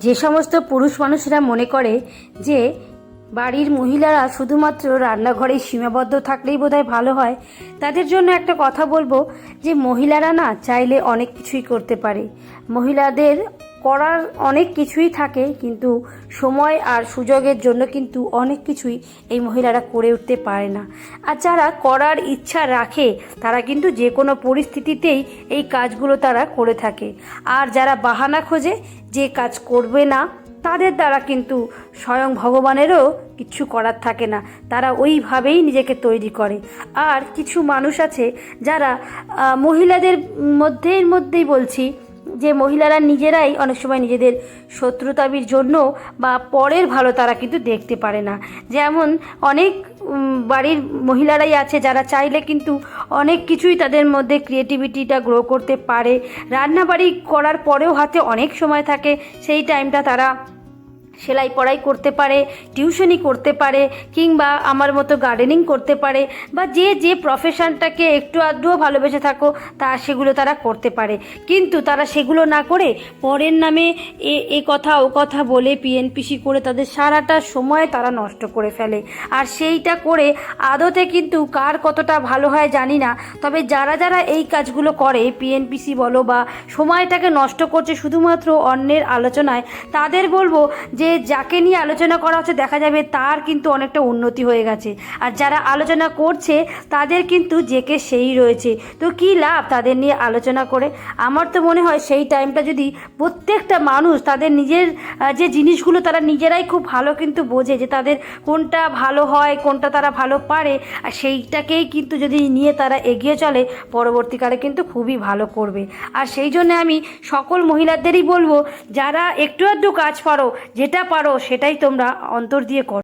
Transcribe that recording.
যে সমস্ত পুরুষ মানুষরা মনে করে যে বাড়ির মহিলারা শুধুমাত্র রান্নাঘরে সীমাবদ্ধ থাকলেই বোধহয় ভালো হয়, তাদের জন্য একটা কথা বলব যে মহিলারা না চাইলে অনেক কিছুই করতে পারে। মহিলাদের করার অনেক কিছুই থাকে, কিন্তু সময় আর সুযোগের জন্য কিন্তু অনেক কিছুই এই মহিলারা করে উঠতে পারে না। আর যারা করার ইচ্ছা রাখে, তারা কিন্তু যে কোনো পরিস্থিতিতেই এই কাজগুলো তারা করে থাকে। আর যারা বাহানা খোঁজে, যে কাজ করবে না, তাদের দ্বারা কিন্তু স্বয়ং ভগবানেরও কিছু করার থাকে না। তারা ওইভাবেই নিজেকে তৈরি করে। আর কিছু মানুষ আছে, যারা মহিলাদের মধ্যের মধ্যেই বলছি যে মহিলারা নিজেরাই অনেক সময় নিজেদের শত্রুতাবির জন্য বা পরের ভালো তারা কিন্তু দেখতে পারে না। যেমন অনেক বাড়ির মহিলারাই আছে যারা চাইলে কিন্তু অনেক কিছুই তাদের মধ্যে ক্রিয়েটিভিটিটা গ্রো করতে পারে। রান্নাবাড়ি করার পরেও হাতে অনেক সময় থাকে, সেই টাইমটা তারা সেলাই পড়াই করতে পারে টিউশনি করতে পারে, কিংবা আমার মতো গার্ডেনিং করতে পারে, বা যে যে প্রফেশনটাকে একটু আধটুও ভালোবেসে থাকো, তা সেগুলো তারা করতে পারে। কিন্তু তারা সেগুলো না করে পরের নামে এ এ কথা, ও কথা বলে পিএনপিসি করে তাদের সারাটা সময় তারা নষ্ট করে ফেলে। আর সেইটা করে আদতে কিন্তু কার কতটা ভালো হয় জানি না, তবে যারা যারা এই কাজগুলো করে পিএনপিসি বলো বা সময়টাকে নষ্ট করছে শুধুমাত্র অন্যের আলোচনায়, তাদের বলব যে যাকে নিয়ে আলোচনা করা হচ্ছে, দেখা যাবে তার কিন্তু অনেকটা উন্নতি হয়ে গেছে। আর যারা আলোচনা করছে, তাদের কিন্তু জেকে সেই রয়েছে। তো কী লাভ তাদের নিয়ে আলোচনা করে? আমার তো মনে হয় সেই টাইমটা যদি প্রত্যেকটা মানুষ তাদের নিজের যে জিনিসগুলো তারা নিজেরাই খুব ভালো কিন্তু বোঝে যে তাদের কোনটা ভালো হয়, কোনটা তারা ভালো পারে, আর সেইটাকেই কিন্তু যদি নিয়ে তারা এগিয়ে চলে, পরবর্তীকালে কিন্তু খুবই ভালো করবে। আর সেই জন্য আমি সকল মহিলাদেরই বলব, যারা একটু আধটু কাজ পারো যেটা পারো সেটাই তোমরা অন্তর দিয়ে করো।